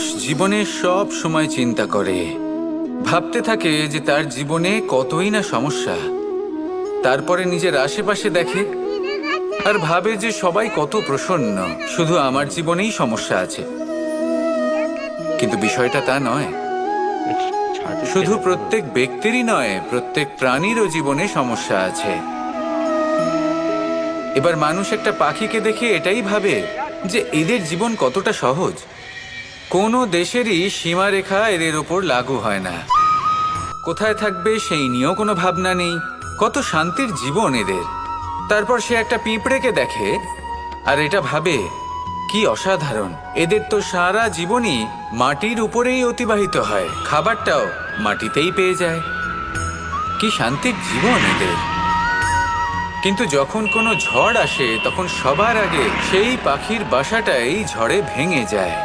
মানুষ জীবনে সব সময় চিন্তা করে। ভাবতে থাকে যে তার জীবনে কতই না সমস্যা। তারপরে নিজের আশেপাশে দেখে আর ভাবে যে সবাই কত প্রসন্ন, শুধু আমার জীবনেই সমস্যা আছে। কিন্তু বিষয়টা তা নয়। শুধু প্রত্যেক ব্যক্তিরই নয়, প্রত্যেক প্রাণীরও জীবনে সমস্যা আছে। এবার মানুষ একটা পাখিকে দেখে এটাই ভাবে যে এদের জীবন কতটা সহজ। কোনো দেশেরই সীমারেখা এদের ওপর লাগু হয় না। কোথায় থাকবে সেই নিয়েও কোনো ভাবনা নেই। কত শান্তির জীবন এদের। তারপর সে একটা পিঁপড়েকে দেখে, আর এটা ভাবে, কি অসাধারণ। এদের তো সারা জীবনই মাটির উপরেই অতিবাহিত হয়। খাবারটাও মাটিতেই পেয়ে যায়। কি শান্তির জীবন এদের। কিন্তু যখন কোনো ঝড় আসে, তখন সবার আগে সেই পাখির বাসাটাই ঝড়ে ভেঙে যায়।